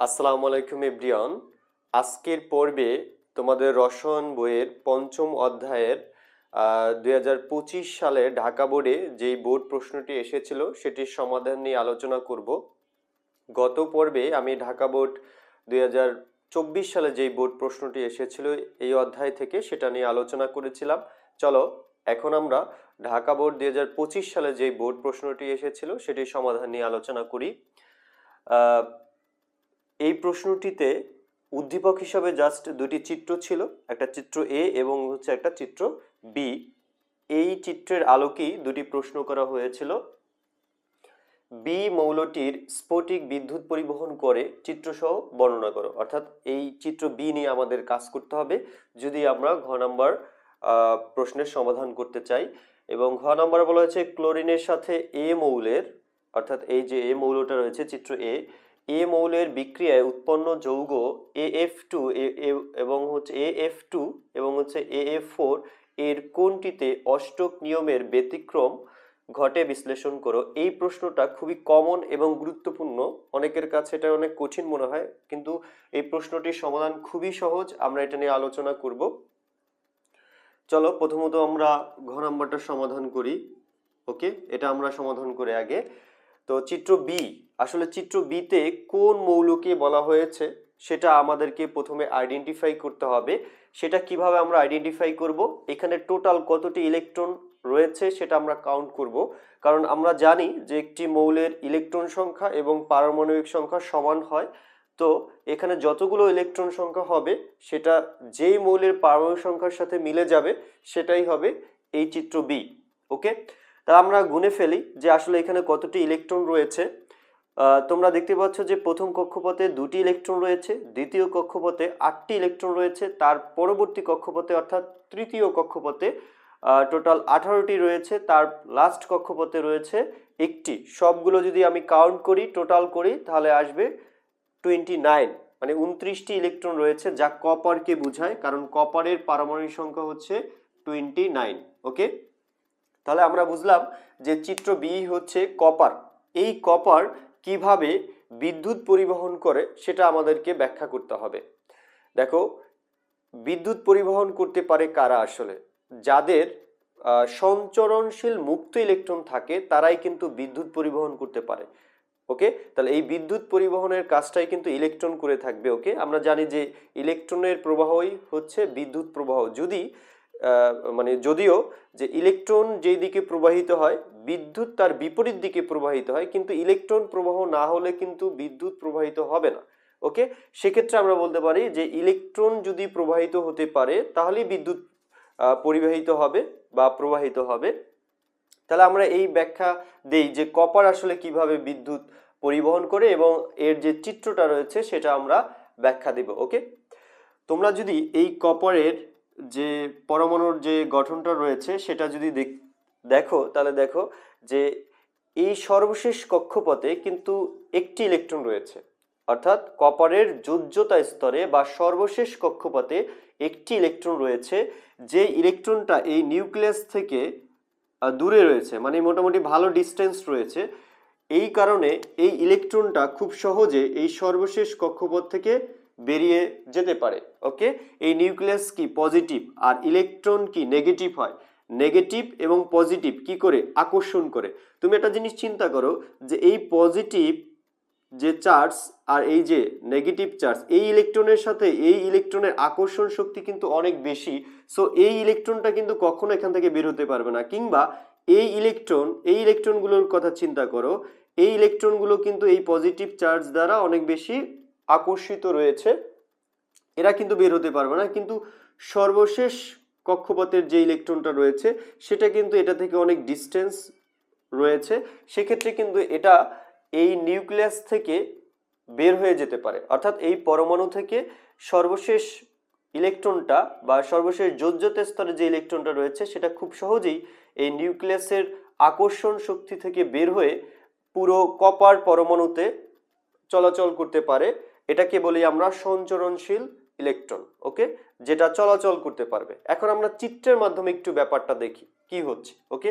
আসসালামু আলাইকুম এভরিওয়ান। আজকের পর্বে তোমাদের রসায়ন বইয়ের পঞ্চম অধ্যায়ের দুই হাজার পঁচিশ সালে ঢাকা বোর্ডে যেই বোর্ড প্রশ্নটি এসেছিল সেটির সমাধান নিয়ে আলোচনা করব। গত পর্বে আমি ঢাকা বোর্ড দুই হাজার চব্বিশ সালে যেই বোর্ড প্রশ্নটি এসেছিল এই অধ্যায় থেকে সেটা নিয়ে আলোচনা করেছিলাম। চলো, এখন আমরা ঢাকা বোর্ড দুই হাজার পঁচিশ সালে যেই বোর্ড প্রশ্নটি এসেছিল সেটির সমাধান নিয়ে আলোচনা করি। এই প্রশ্নটিতে উদ্দীপক হিসাবে জাস্ট দুটি চিত্র ছিল, একটা চিত্র এ এবং হচ্ছে একটা চিত্র বি এই চিত্রের আলোকেই দুটি প্রশ্ন করা হয়েছিল। বি মৌলটির স্ফটিক বিদ্যুৎ পরিবহন করে চিত্রসহ বর্ণনা করো। অর্থাৎ এই চিত্র বি নিয়ে আমাদের কাজ করতে হবে। যদি আমরা ঘ নাম্বার প্রশ্নের সমাধান করতে চাই এবং ঘ নাম্বার বলা হয়েছে, ক্লোরিনের সাথে এ মৌলের, অর্থাৎ এই যে এ মৌলটা রয়েছে, চিত্র এ এ মৌলের বিক্রিয়ায় উৎপন্ন যৌগ এ এফ টু এবং হচ্ছে এ এফ টু এবং হচ্ছে এ এফ ফোর এর কোনটিতে অষ্টক নিয়মের ব্যতিক্রম ঘটে বিশ্লেষণ করো? এই প্রশ্নটা খুবই কমন এবং গুরুত্বপূর্ণ। অনেকের কাছে এটা অনেক কঠিন মনে হয়, কিন্তু এই প্রশ্নটির সমাধান খুবই সহজ। আমরা এটা নিয়ে আলোচনা করব। চলো, প্রথমত আমরা ঘ নাম্বারটা সমাধান করি। ওকে? এটা আমরা সমাধান করে আগে। তো চিত্র বি আসলে চিত্র বিতে কোন মৌলকে বলা হয়েছে, সেটা আমাদেরকে প্রথমে আইডেন্টিফাই করতে হবে। সেটা কীভাবে আমরা আইডেন্টিফাই করব? এখানে টোটাল কতটি ইলেকট্রন রয়েছে সেটা আমরা কাউন্ট করব। কারণ আমরা জানি যে একটি মৌলের ইলেকট্রন সংখ্যা এবং পারমাণবিক সংখ্যা সমান হয়। তো এখানে যতগুলো ইলেকট্রন সংখ্যা হবে, সেটা যেই মৌলের পারমাণবিক সংখ্যার সাথে মিলে যাবে, সেটাই হবে এই চিত্র বি ওকে তা আমরা গুনে ফেলি যে আসলে এখানে কতটি ইলেকট্রন রয়েছে। তোমরা দেখতে পাচ্ছ যে প্রথম কক্ষপথে দুটি ইলেকট্রন রয়েছে, দ্বিতীয় কক্ষপথে আটটি ইলেকট্রন রয়েছে, তার পরবর্তী কক্ষপথে অর্থাৎ তৃতীয় কক্ষপথে টোটাল আঠারোটি রয়েছে, তার লাস্ট কক্ষপথে রয়েছে একটি। সবগুলো যদি আমি কাউন্ট করি টোটাল করি, তাহলে আসবে টোয়েন্টি নাইন মানে উনত্রিশটি ইলেকট্রন রয়েছে, যা কপারকে বোঝায়, কারণ কপারের পারমাণবিক সংখ্যা হচ্ছে টোয়েন্টি নাইন ওকে তাহলে আমরা বুঝলাম যে চিত্র বি হচ্ছে কপার এই কপার কীভাবে বিদ্যুৎ পরিবহন করে সেটা আমাদেরকে ব্যাখ্যা করতে হবে। দেখো, বিদ্যুৎ পরিবহন করতে পারে কারা আসলে? যাদের সঞ্চরণশীল মুক্ত ইলেকট্রন থাকে, তারাই কিন্তু বিদ্যুৎ পরিবহন করতে পারে। ওকে? তাহলে এই বিদ্যুৎ পরিবহনের কাজটাই কিন্তু ইলেকট্রন করে থাকবে, ওকে? আমরা জানি যে ইলেকট্রনের প্রবাহই হচ্ছে বিদ্যুৎ প্রবাহ। যদি মানে যদিও যে ইলেকট্রন যেই দিকে প্রবাহিত হয়, বিদ্যুৎ তার বিপরীত দিকে প্রবাহিত হয়, কিন্তু ইলেকট্রন প্রবাহ না হলে কিন্তু বিদ্যুৎ প্রবাহিত হবে না। ওকে? সেক্ষেত্রে আমরা বলতে পারি যে ইলেকট্রন যদি প্রবাহিত হতে পারে, তাহলেই বিদ্যুৎ পরিবাহিত হবে বা প্রবাহিত হবে। তাহলে আমরা এই ব্যাখ্যা দেই যে কপার আসলে কীভাবে বিদ্যুৎ পরিবহন করে এবং এর যে চিত্রটা রয়েছে, সেটা আমরা ব্যাখ্যা দেব। ওকে? তোমরা যদি এই কপারের যে পরমাণুর যে গঠনটা রয়েছে, সেটা যদি দেখ- তাহলে দেখো যে এই সর্বশেষ কক্ষপথে কিন্তু একটি ইলেকট্রন রয়েছে। অর্থাৎ কপারের যোজ্যতা স্তরে বা সর্বশেষ কক্ষপথে একটি ইলেকট্রন রয়েছে, যে ইলেকট্রনটা এই নিউক্লিয়াস থেকে দূরে রয়েছে মানে মোটামুটি ভালো ডিস্টেন্স রয়েছে। এই কারণে এই ইলেকট্রনটা খুব সহজে এই সর্বশেষ কক্ষপথ থেকে বেরিয়ে যেতে পারে ওকে এই নিউক্লিয়াস কি পজিটিভ আর ইলেকট্রন কি নেগেটিভ হয়? নেগেটিভ এবং পজিটিভ কি করে? আকর্ষণ করে। তুমি একটা জিনিস চিন্তা করো যে এই পজিটিভ যে চার্জ আর এই যে নেগেটিভ চার্জ এই ইলেকট্রনের সাথে এই ইলেকট্রনের আকর্ষণ শক্তি কিন্তু অনেক বেশি। সো এই ইলেকট্রনটা কিন্তু কখনো এখান থেকে বের হতে পারবে না। কিংবা এই ইলেকট্রন এই ইলেকট্রনগুলোর কথা চিন্তা করো, এই ইলেকট্রনগুলো কিন্তু এই পজিটিভ চার্জ দ্বারা অনেক বেশি আকর্ষিত রয়েছে। এরা কিন্তু বের হতে পারবে না। কিন্তু সর্বশেষ কক্ষপথের যে ইলেকট্রনটা রয়েছে, সেটা কিন্তু এটা থেকে অনেক ডিস্টেন্স রয়েছে। সেক্ষেত্রে কিন্তু এটা এই নিউক্লিয়াস থেকে বের হয়ে যেতে পারে। অর্থাৎ এই পরমাণু থেকে সর্বশেষ ইলেকট্রনটা বা সর্বশেষ যোজ্যতা স্তরে যে ইলেকট্রনটা রয়েছে, সেটা খুব সহজেই এই নিউক্লিয়াসের আকর্ষণ শক্তি থেকে বের হয়ে পুরো কপার পরমাণুতে চলাচল করতে পারে। এটাকে বলি আমরা সঞ্চরণশীল ইলেকট্রন ওকে যেটা চলাচল করতে পারবে। এখন আমরা চিত্রের মাধ্যমে একটু ব্যাপারটা দেখি, কি হচ্ছে ওকে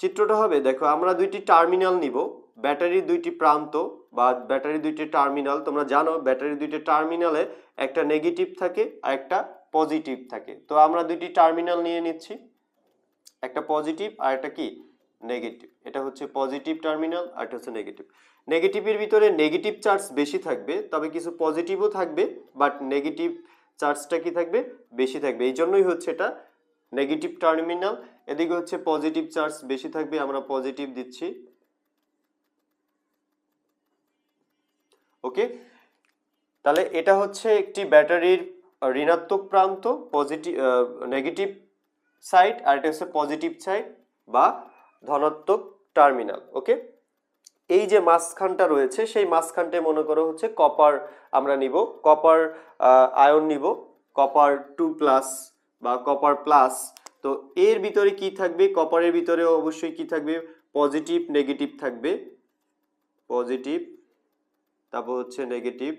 চিত্রটা হবে, দেখো, আমরা দুইটি টার্মিনাল নিব, ব্যাটারির দুইটি প্রান্ত বা ব্যাটারির দুইটি টার্মিনাল তোমরা জানো, ব্যাটারির দুইটি টার্মিনালে একটা নেগেটিভ থাকে আর একটা পজিটিভ থাকে। তো আমরা দুইটি টার্মিনাল নিয়ে নিচ্ছি, একটা পজিটিভ আর একটা কি? নেগেটিভ এটা হচ্ছে পজিটিভ টার্মিনাল আর এটা হচ্ছে নেগেটিভ নেগেটিভের ভিতরে নেগেটিভ চার্জ বেশি থাকবে, তবে কিছু পজিটিভও থাকবে বাট নেগেটিভ চার্জটা কি থাকবে? বেশি থাকবে। এই জন্যই হচ্ছে এটা নেগেটিভ টার্মিনাল এদিকে হচ্ছে পজিটিভ চার্জ বেশি থাকবে, আমরা পজিটিভ দিচ্ছি। ওকে তাহলে এটা হচ্ছে একটি ব্যাটারির ঋণাত্মক প্রান্ত পজিটিভ নেগেটিভ সাইড আর এটা হচ্ছে পজিটিভ সাইড বা ধনাত্মক টার্মিনাল ওকে এই যে মাঝখানটা রয়েছে, সেই মাঝখানটায় মনে করো হচ্ছে কপার আমরা নিব। কপার আয়ন নিব। কপার টু প্লাস বা কপার প্লাস তো এর ভিতরে কি থাকবে? কপারের ভিতরে অবশ্যই কি থাকবে? পজিটিভ নেগেটিভ থাকবে। পজিটিভ তারপর হচ্ছে নেগেটিভ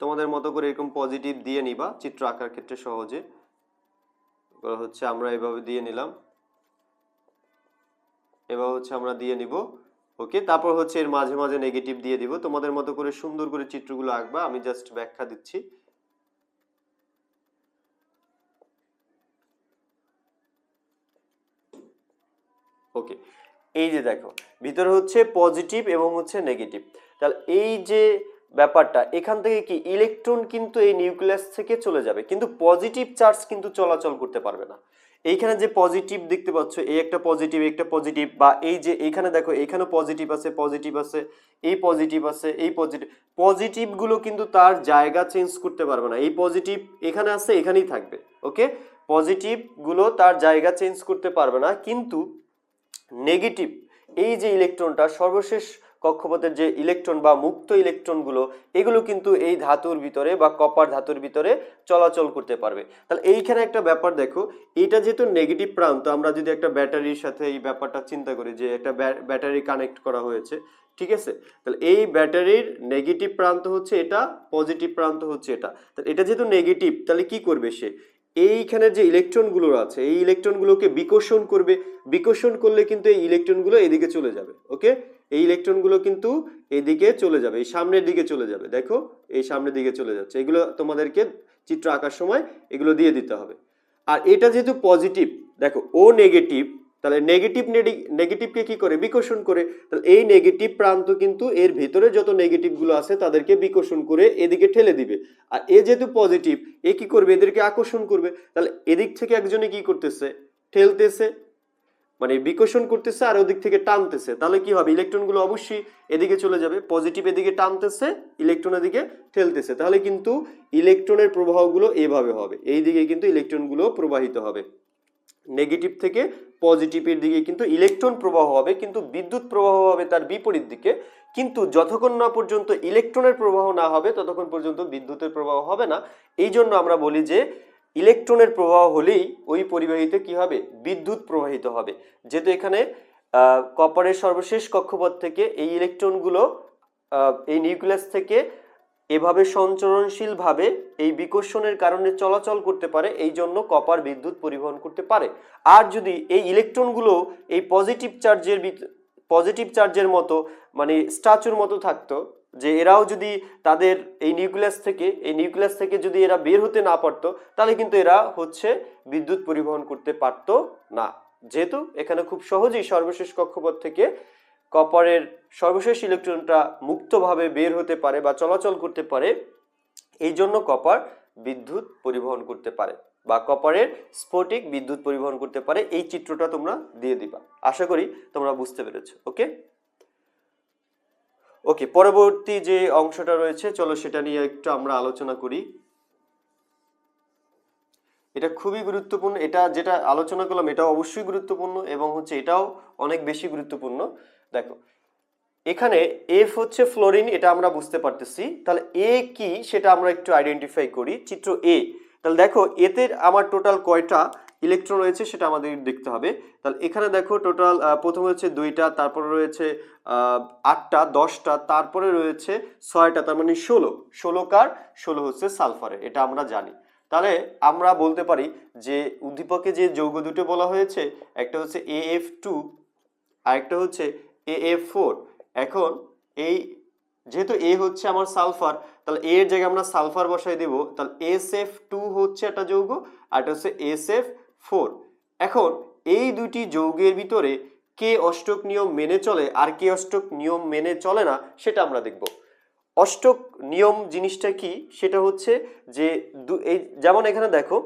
তোমাদের মতো করে এরকম পজিটিভ দিয়ে নিবা, চিত্র আঁকার ক্ষেত্রে সহজে। হচ্ছে আমরা এভাবে দিয়ে নিলাম। এবার হচ্ছে আমরা দিয়ে নিব। ওকে, তারপর হচ্ছে এর মাঝে মাঝে নেগেটিভ দিয়ে দিব। তোমাদের মতো করে সুন্দর করে চিত্রগুলো আঁকবা, আমি জাস্ট ব্যাখ্যা দিচ্ছি। ওকে, এই যে দেখো, ভিতরে হচ্ছে পজিটিভ এবং হচ্ছে নেগেটিভ তাহলে এই যে ব্যাপারটা, এখান থেকে কি ইলেকট্রন কিন্তু এই নিউক্লিয়াস থেকে চলে যাবে, কিন্তু পজিটিভ চার্জ কিন্তু চলাচল করতে পারবে না। এইখানে যে পজিটিভ দেখতে পাচ্ছ, এই একটা পজিটিভ একটা পজিটিভ বা এই যে এইখানে দেখো এখানে পজিটিভ আছে পজিটিভ আছে, এই পজিটিভ আছে, এই পজিটিভ পজিটিভগুলো কিন্তু তার জায়গা চেঞ্জ করতে পারবে না। এই পজিটিভ এখানে আছে, এখানেই থাকবে ওকে পজিটিভগুলো তার জায়গা চেঞ্জ করতে পারবে না, কিন্তু নেগেটিভ এই যে ইলেকট্রনটা সর্বশেষ কক্ষপথের যে ইলেকট্রন বা মুক্ত ইলেকট্রনগুলো, এগুলো কিন্তু এই ধাতুর ভিতরে বা কপার ধাতুর ভিতরে চলাচল করতে পারবে। তাহলে এইখানে একটা ব্যাপার দেখো, এটা যেহেতু নেগেটিভ প্রান্ত, আমরা যদি একটা ব্যাটারির সাথে এই ব্যাপারটা চিন্তা করি যে একটা ব্যাটারি কানেক্ট করা হয়েছে, ঠিক আছে? তাহলে এই ব্যাটারির নেগেটিভ প্রান্ত হচ্ছে এটা পজিটিভ প্রান্ত হচ্ছে এটা। তাহলে এটা যেহেতু নেগেটিভ তাহলে কি করবে সে? এইখানে যে ইলেকট্রনগুলো আছে, এই ইলেকট্রনগুলোকে বিকর্ষণ করবে। বিকর্ষণ করলে কিন্তু এই ইলেকট্রনগুলো এদিকে চলে যাবে ওকে এই ইলেকট্রনগুলো কিন্তু এদিকে চলে যাবে, এই সামনের দিকে চলে যাবে। দেখো, এই সামনের দিকে চলে যাচ্ছে। এগুলো তোমাদেরকে চিত্র আঁকার সময় এগুলো দিয়ে দিতে হবে। আর এটা যেহেতু পজিটিভ দেখো ও নেগেটিভ তাহলে নেগেটিভ নেগেটিভকে কি করে? বিকর্ষণ করে। তাহলে এই নেগেটিভ প্রান্ত কিন্তু এর ভিতরে যত নেগেটিভগুলো আছে, তাদেরকে বিকর্ষণ করে এদিকে ঠেলে দিবে। আর এ যেহেতু পজিটিভ এ কি করবে? এদেরকে আকর্ষণ করবে। তাহলে এদিক থেকে একজনে কি করতেছে? ঠেলতেছে। মানে বিকর্ষণ করতেছে আর ওদিক থেকে টানতেছে। তাহলে কি হবে? ইলেকট্রনগুলো অবশ্যই এদিকে চলে যাবে পজিটিভ এদিকে টানতেছে ইলেকট্রন এদিকে ঠেলতেছে। তাহলে কিন্তু ইলেকট্রনের প্রবাহগুলো এভাবে হবে। এই দিকে কিন্তু ইলেকট্রনগুলো প্রবাহিত হবে। নেগেটিভ থেকে পজিটিভের দিকে কিন্তু ইলেকট্রন প্রবাহ হবে, কিন্তু বিদ্যুৎ প্রবাহ হবে তার বিপরীত দিকে। কিন্তু যতক্ষণ না পর্যন্ত ইলেকট্রনের প্রবাহ না হবে, ততক্ষণ পর্যন্ত বিদ্যুতের প্রবাহ হবে না। এই জন্য আমরা বলি যে ইলেকট্রনের প্রবাহ হলেই ওই পরিবাহিতে কি হবে? বিদ্যুৎ প্রবাহিত হবে। যেহেতু এখানে কপারের সর্বশেষ কক্ষপথ থেকে এই ইলেকট্রনগুলো এই নিউক্লিয়াস থেকে এভাবে সঞ্চরণশীলভাবে এই বিকর্ষণের কারণে চলাচল করতে পারে, এই জন্য কপার বিদ্যুৎ পরিবহন করতে পারে। আর যদি এই ইলেকট্রনগুলো এই পজিটিভ চার্জের পজিটিভ চার্জের মতো মানে স্ট্যাচুর মতো থাকতো যে এরাও যদি তাদের এই নিউক্লিয়াস থেকে, এই নিউক্লিয়াস থেকে যদি এরা বের হতে না পারতো, তাহলে কিন্তু এরা হচ্ছে বিদ্যুৎ পরিবহন করতে পারতো না। যেহেতু এখানে খুব সহজেই সর্বশেষ কক্ষপথ থেকে কপারের সর্বশেষ ইলেকট্রনটা মুক্তভাবে বের হতে পারে বা চলাচল করতে পারে, এই জন্য কপার বিদ্যুৎ পরিবহন করতে পারে বা কপারের স্ফটিক বিদ্যুৎ পরিবহন করতে পারে। এই চিত্রটা তোমরা দিয়ে দিবা। আশা করি তোমরা বুঝতে পেরেছ, ওকে? ওকে, পরবর্তী যে অংশটা রয়েছে, চলো সেটা নিয়ে একটু আমরা আলোচনা করি। এটা খুবই গুরুত্বপূর্ণ, এটা যেটা আলোচনা করলাম এটা অবশ্যই গুরুত্বপূর্ণ এবং হচ্ছে এটাও অনেক বেশি গুরুত্বপূর্ণ। দেখো, এখানে এফ হচ্ছে ফ্লোরিন এটা আমরা বুঝতে পারতেছি। তাহলে এ কি সেটা আমরা একটু আইডেন্টিফাই করি, চিত্র এ তাহলে দেখো, এতে আমার টোটাল কয়টা? ইলেকট্রন রয়েছে, সেটা আমাদের দেখতে হবে। তাহলে এখানে দেখো টোটাল প্রথমে হচ্ছে দুইটা, তারপরে রয়েছে আটটা, দশটা, তারপরে রয়েছে ছয়টা, তার মানে ষোলো। ষোলো কার? ষোলো হচ্ছে সালফারের, এটা আমরা জানি। তাহলে আমরা বলতে পারি যে উদ্দীপকে যে যৌগ দুটো বলা হয়েছে, একটা হচ্ছে এ এফ টু আরেকটা হচ্ছে এ এফ ফোর এখন এই, যেহেতু এ হচ্ছে আমার সালফার, তাহলে এর জায়গায় আমরা সালফার বসাই দেব। তাহলে এস এফ টু হচ্ছে একটা যৌগ, আর এটা হচ্ছে এস এফ ফোর। এখন এই দুটি যৌগের ভিতরে কে অষ্টক নিয়ম মেনে চলে আর কে অষ্টক নিয়ম মেনে চলে না, সেটা আমরা দেখব। অষ্টক নিয়ম জিনিসটা কি? সেটা হচ্ছে যে এই যেমন এখানে দেখো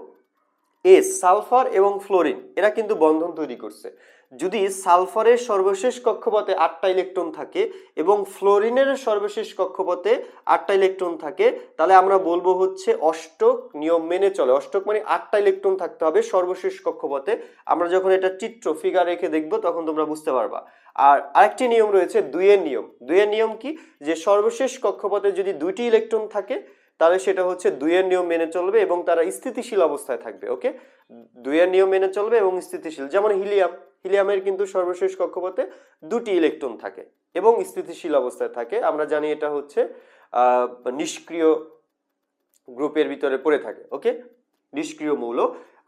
এস সালফার এবং ফ্লোরিন, এরা কিন্তু বন্ধন তৈরি করছে। যদি সালফারের সর্বশেষ কক্ষপথে আটটা ইলেকট্রন থাকে এবং ফ্লোরিনের সর্বশেষ কক্ষপথে আটটা ইলেকট্রন থাকে, তাহলে আমরা বলব হচ্ছে অষ্টক নিয়ম মেনে চলে। অষ্টক মানে আটটা ইলেকট্রন থাকতে হবে সর্বশেষ কক্ষপথে। আমরা যখন এটা চিত্র ফিগার রেখে দেখব, তখন তোমরা বুঝতে পারবা। আর আরেকটি নিয়ম রয়েছে দুইয়ের নিয়ম। দুইয়ের নিয়ম কি? যে সর্বশেষ কক্ষপথে যদি দুইটি ইলেকট্রন থাকে তাহলে সেটা হচ্ছে দুইয়ের নিয়ম মেনে চলবে এবং তারা স্থিতিশীল অবস্থায় থাকবে, ওকে? দুইয়ের নিয়ম মেনে চলবে এবং স্থিতিশীল। যেমন হিলিয়াম। হিলিয়ামের কিন্তু সর্বশেষ কক্ষপথে দুটি ইলেকট্রন থাকে এবং স্থিতিশীল অবস্থায় থাকে। আমরা জানি এটা হচ্ছে নিষ্ক্রিয় গ্রুপের ভিতরে পড়ে থাকে, ওকে? নিষ্ক্রিয় মৌল।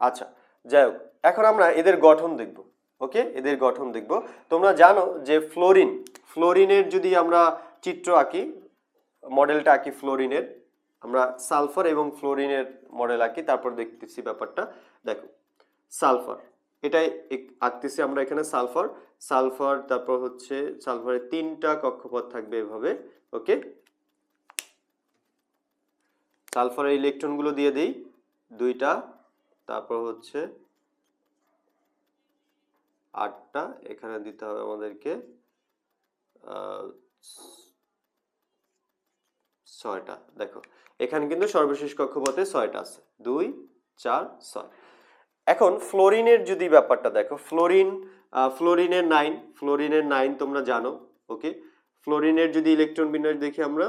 আচ্ছা যাই হোক, এখন আমরা এদের গঠন দেখব, ওকে? এদের গঠন দেখব। তোমরা জানো যে ফ্লোরিন, ফ্লোরিনের যদি আমরা চিত্র আঁকি, মডেলটা আঁকি ফ্লোরিনের আমরা সালফার এবং ফ্লোরিনের মডেল আঁকি, তারপর দেখতেছি ব্যাপারটা। দেখো, সালফার, এটাই আঁকতেছি আমরা এখানে সালফার। সালফার, তারপর হচ্ছে সালফারের তিনটা কক্ষপথ থাকবে এভাবে, ওকে? সালফারের ইলেকট্রনগুলো দিয়ে দিই, দুইটা, তারপর হচ্ছে আটটা, এখানে দিতে হবে আমাদেরকে ছয়টা। দেখো এখানে কিন্তু সর্বশেষ কক্ষপথে ছয়টা আছে। দুই, চার, ছয়। এখন ফ্লোরিনের যদি ব্যাপারটা দেখো, ফ্লোরিন ফ্লোরিনের নাইন ফ্লোরিনের নাইন তোমরা জানো, ওকে? ফ্লোরিনের যদি ইলেকট্রন বিন্যাস দেখি আমরা,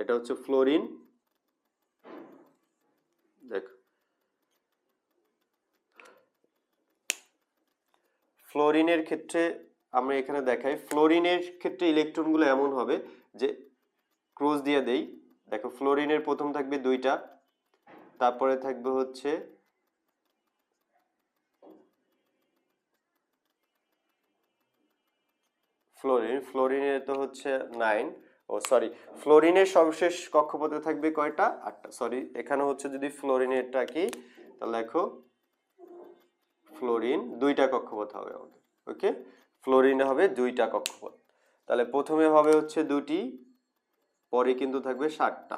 এটা হচ্ছে ফ্লোরিন। দেখো। ফ্লোরিনের ক্ষেত্রে আমরা এখানে দেখাই, ফ্লোরিনের ক্ষেত্রে ইলেকট্রনগুলো এমন হবে যে ক্রোজ দিয়ে দেই, দেখো ফ্লোরিনের প্রথম থাকবে দুইটা, তারপরে থাকবে হচ্ছে ফ্লোরিন, ফ্লোরিনের তো হচ্ছে নাইন, ও সরি, ফ্লোরিনের সর্বশেষ কক্ষপথে থাকবে কয়টা? আটটা, সরি, এখানে হচ্ছে যদি ফ্লোরিনেরটা কি তাহলে দেখো ফ্লোরিন দুইটা কক্ষপথ হবে আমাদের, ওকে? ফ্লোরিন হবে দুইটা কক্ষপথ। তাহলে প্রথমে হবে হচ্ছে দুটি, পরে কিন্তু থাকবে ষাটটা।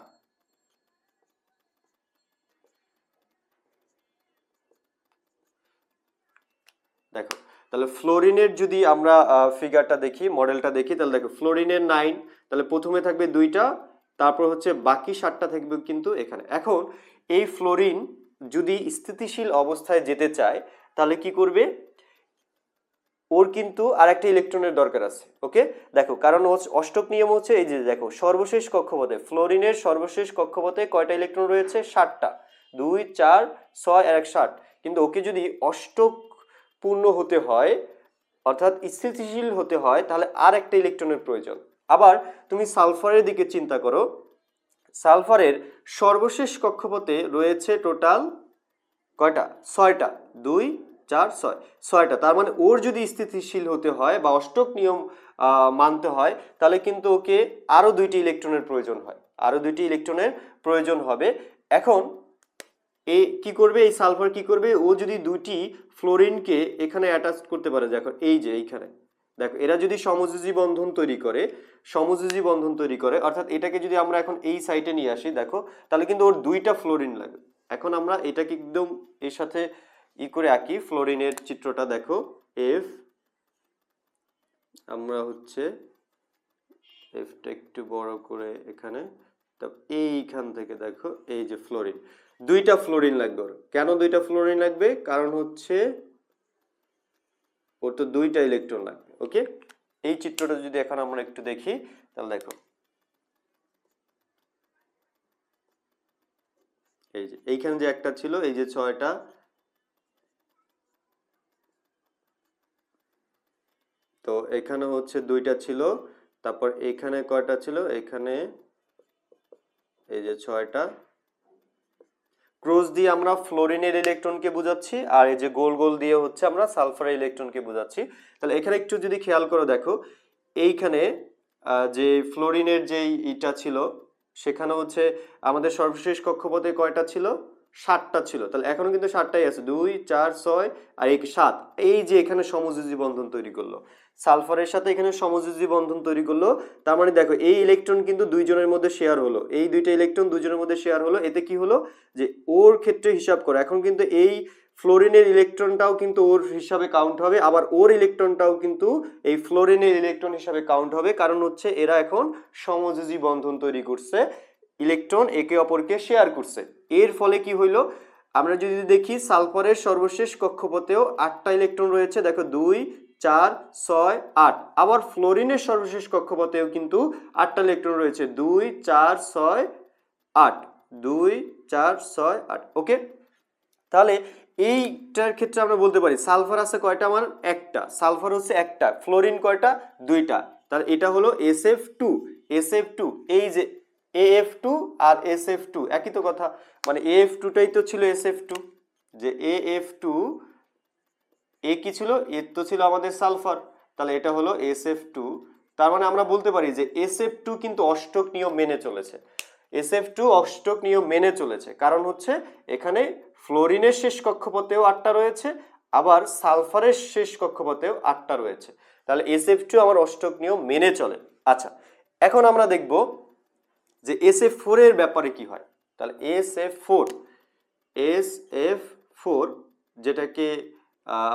দেখো, তাহলে ফ্লোরিনের যদি আমরা ফিগারটা দেখি মডেলটা দেখি, তাহলে দেখো, ফ্লোরিনের নাইন তাহলে প্রথমে থাকবে দুইটা, তারপর হচ্ছে বাকি সাতটা থাকবে কিন্তু এখানে। এখন এই ফ্লোরিন যদি স্থিতিশীল অবস্থায় যেতে চায়, তাহলে কি করবে? ওর কিন্তু আরেকটা ইলেকট্রনের দরকার আছে ওকে দেখো, কারণ অষ্টক নিয়ম হচ্ছে এই যে দেখো, সর্বশেষ কক্ষপথে, ফ্লোরিনের সর্বশেষ কক্ষপথে কয়টা ইলেকট্রন রয়েছে? ষাটটা দুই, চার, ছয়, আর এক ষাট কিন্তু ওকে যদি অষ্টক পূর্ণ হতে হয়, অর্থাৎ স্থিতিশীল হতে হয়, তাহলে আর একটা ইলেকট্রনের প্রয়োজন। আবার তুমি সালফারের দিকে চিন্তা করো, সালফারের সর্বশেষ কক্ষপথে রয়েছে টোটাল কয়টা? ছয়টা। দুই চার, ছয়, ছয়টা। তার মানে ওর যদি স্থিতিশীল হতে হয় বা অষ্টক নিয়ম মানতে হয়, তাহলে কিন্তু ওকে আরও দুইটি ইলেকট্রনের প্রয়োজন হয়। আরও দুইটি ইলেকট্রনের প্রয়োজন হবে। এখন এ কি করবে? এই সালফার কি করবে? ও যদি দুটি ফ্লোরিনকে এখানে অ্যাটাচ করতে পারে, দেখো, এই যে এইখানে। দেখো, এরা যদি সমযোজী বন্ধন তৈরি করে, সমযোজী বন্ধন তৈরি করে, অর্থাৎ এটাকে যদি আমরা এখন এই সাইডে নিয়ে আসি, দেখো, তাহলে কিন্তু ওর দুইটা ফ্লোরিন লাগবে। এখন আমরা এটাকে একদম এর সাথে ই করে আঁকি, ফ্লোরিনের চিত্রটা দেখো এফ আমরা হচ্ছে এফটা একটু বড় করে এখানে এইখান থেকে দেখো, এই যে ফ্লোরিন। দুইটা ফ্লোরিন লাগবে কেন দুইটা ফ্লোরিন লাগবে? কারণ হচ্ছে ওর তো দুইটা ইলেকট্রন লাগবে, ওকে? এই চিত্রটা যদি এখন আমরা একটু দেখি, তাহলে দেখো। এই যে, এইখানে যে একটা ছিল, এই যে ছয়টা তো এখানে হচ্ছে দুইটা ছিল, তারপর এখানে কয়টা ছিল? এখানে এই যে ছয়টা। ক্রোজ দিয়ে আমরা ফ্লোরিনের ইলেকট্রনকে বোঝাচ্ছি, আর এই যে গোল গোল দিয়ে হচ্ছে আমরা সালফারের ইলেকট্রনকে বোঝাচ্ছি। তাহলে এখানে একটু যদি খেয়াল করে দেখো, এইখানে যে ফ্লোরিনের যেই ইটা ছিল, সেখানে হচ্ছে আমাদের সর্বশেষ কক্ষপথে কয়টা ছিল? সাতটা ছিল। তাহলে এখনও কিন্তু সাতটাই আছে। দুই, চার, ছয় আর এক, সাত। এই যে এখানে সমযোজী বন্ধন তৈরি করল। সালফারের সাথে এখানে সমযোজী বন্ধন তৈরি করল। তার মানে দেখো, এই ইলেকট্রন কিন্তু দুইজনের মধ্যে শেয়ার হলো। এই দুইটা ইলেকট্রন দুইজনের মধ্যে শেয়ার হলো। এতে কি হলো? যে ওর ক্ষেত্রে হিসাব করো। এখন কিন্তু এই ফ্লোরিনের ইলেকট্রনটাও কিন্তু ওর হিসাবে কাউন্ট হবে। আবার ওর ইলেকট্রনটাও কিন্তু এই ফ্লোরিনের ইলেকট্রন হিসাবে কাউন্ট হবে। কারণ হচ্ছে এরা এখন সমযোজী বন্ধন তৈরি করছে। ইলেকট্রন একে অপরকে শেয়ার করছে। এর ফলে কি হইল? আমরা যদি দেখি, সালফারের সর্বশেষ কক্ষপথেও আটটা ইলেকট্রন রয়েছে। দেখো, দুই, চার, ছয়, আট। আবার ফ্লোরিনের সর্বশেষ কক্ষপথেও কিন্তু আটটা ইলেকট্রন রয়েছে। দুই, চার, ছয়, আট। দুই, চার, ছয়, আট। ওকে? তাহলে এইটার ক্ষেত্রে আমরা বলতে পারি, সালফার আছে কয়টা আমার? একটা। সালফার হচ্ছে একটা। ফ্লোরিন কয়টা? দুইটা। তাহলে এটা হলো S F two S F two এই যে এ এফ টু আর এস এফ টু একই তো কথা। মানে এ এফ টুটাই তো ছিল এস এফ টু যে এ এফ টু এ কি ছিল? এর তো ছিল আমাদের সালফার। তাহলে এটা হলো এস এফ টু তার মানে আমরা বলতে পারি যে এস এফ টু কিন্তু অষ্টক নিয়ম মেনে চলেছে। এস এফ টু অষ্টক নিয়ম মেনে চলেছে। কারণ হচ্ছে এখানে ফ্লোরিনের শেষ কক্ষপথেও আটটা রয়েছে, আবার সালফারের শেষ কক্ষপথেও আটটা রয়েছে। তাহলে এস এফ টু আমার অষ্টক নিয়ম মেনে চলে। আচ্ছা এখন আমরা দেখব যে এস এফ ফোরের ব্যাপারে কি হয়। তাহলে S F four S F four যেটাকে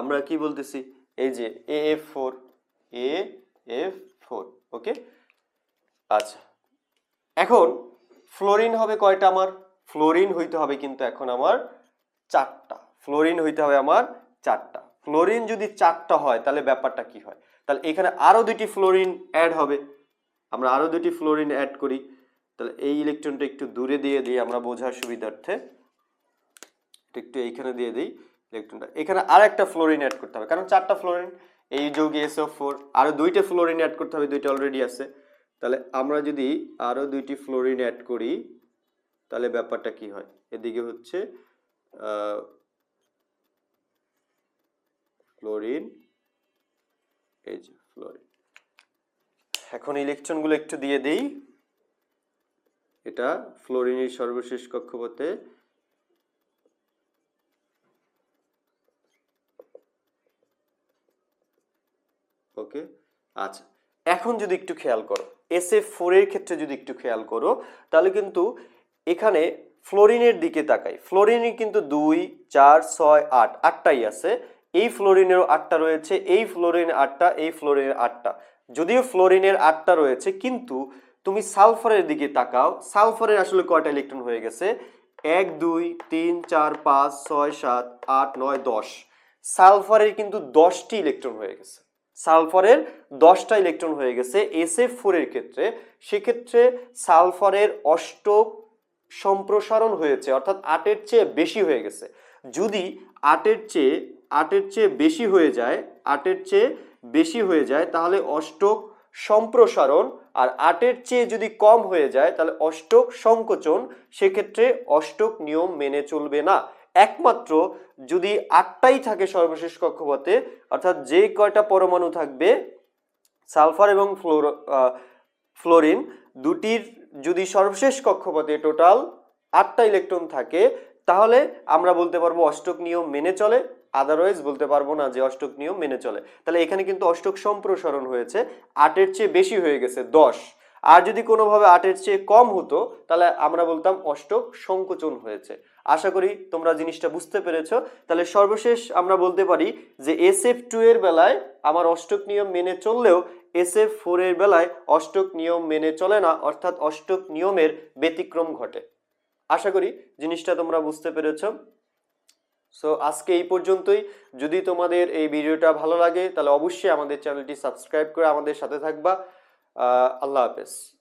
আমরা কি বলতেছি? এই যে A F four A F four okay আচ্ছা এখন ফ্লোরিন হবে কয়টা আমার? ফ্লোরিন হইতে হবে কিন্তু এখন আমার চারটা। ফ্লোরিন হইতে হবে আমার চারটা। ফ্লোরিন যদি চারটা হয়, তাহলে ব্যাপারটা কি হয়? তাহলে এখানে আরও দুটি ফ্লোরিন অ্যাড হবে। আমরা আরও দুটি ফ্লোরিন অ্যাড করি। তাহলে এই ইলেকট্রনটা একটু দূরে দিয়ে দিই আমরা বোঝার সুবিধার্থে। এটা একটু এইখানে দিয়ে দিই ইলেকট্রনটা এখানে আর একটা ফ্লোরিন অ্যাড করতে হবে, কারণ চারটা ফ্লোরিন এই যৌগে এসও ফোর আরও দুইটা ফ্লোরিন অ্যাড করতে হবে, দুইটা অলরেডি আছে। তাহলে আমরা যদি আরও দুইটি ফ্লোরিন অ্যাড করি, তাহলে ব্যাপারটা কি হয়? এদিকে হচ্ছে ফ্লোরিন এই যে ফ্লোরিন এখন ইলেকট্রনগুলো একটু দিয়ে দেই। এটা ফ্লোরিনের সর্বশেষ কক্ষপথে ওকে আচ্ছা এখন যদি একটু খেয়াল করো এস এফ ফোরের ক্ষেত্রে যদি একটু খেয়াল করো, তাহলে কিন্তু এখানে ফ্লোরিনের দিকে তাকাই, ফ্লোরিনের কিন্তু দুই, চার, ছয়, আট, আটটাই আছে, এই ফ্লোরিনেরও আটটা রয়েছে, এই ফ্লোরিন আটটা, এই ফ্লোরিনের আটটা, যদিও ফ্লোরিনের আটটা রয়েছে, কিন্তু তুমি সালফারের দিকে তাকাও, সালফারের আসলে কয়টা ইলেকট্রন হয়ে গেছে? এক, দুই, তিন, চার, পাঁচ, ছয়, সাত, আট, নয়, দশ। সালফারের কিন্তু দশটি ইলেকট্রন হয়ে গেছে। সালফারের দশটা ইলেকট্রন হয়ে গেছে এস এফ ফোরের ক্ষেত্রে। সেক্ষেত্রে সালফারের অষ্টক সম্প্রসারণ হয়েছে, অর্থাৎ আটের চেয়ে বেশি হয়ে গেছে। যদি আটের চেয়ে আটের চেয়ে বেশি হয়ে যায়, আটের চেয়ে বেশি হয়ে যায়, তাহলে অষ্টক সম্প্রসারণ আর আটের চেয়ে যদি কম হয়ে যায়, তাহলে অষ্টক সংকোচন, সেক্ষেত্রে অষ্টক নিয়ম মেনে চলবে না। একমাত্র যদি আটটাই থাকে সর্বশেষ কক্ষপথে, অর্থাৎ যে কয়টা পরমাণু থাকবে, সালফার এবং ফ্লোর ফ্লোরিন, দুটির যদি সর্বশেষ কক্ষপথে টোটাল আটটা ইলেকট্রন থাকে, তাহলে আমরা বলতে পারব অষ্টক নিয়ম মেনে চলে। আদারওয়াইজ বলতে পারব না যে অষ্টক নিয়ম মেনে চলে। তাহলে এখানে কিন্তু অষ্টক সম্প্রসারণ হয়েছে, আটের চেয়ে বেশি হয়ে গেছে দশ। আর যদি কোনোভাবে আটের চেয়ে কম হতো, তাহলে আমরা বলতাম অষ্টক সংকোচন হয়েছে। আশা করি তোমরা জিনিসটা বুঝতে পেরেছ। তাহলে সর্বশেষ আমরা বলতে পারি যে এস এফ টু এর বেলায় আমার অষ্টক নিয়ম মেনে চললেও এস এফ ফোর এর বেলায় অষ্টক নিয়ম মেনে চলে না, অর্থাৎ অষ্টক নিয়মের ব্যতিক্রম ঘটে। আশা করি জিনিসটা তোমরা বুঝতে পেরেছ। সো আজকে এই পর্যন্তই। যদি তোমাদের এই ভিডিওটা ভালো লাগে, তাহলে অবশ্যই আমাদের চ্যানেলটি সাবস্ক্রাইব করে আমাদের সাথে থাকবা। আল্লাহ হাফেজ।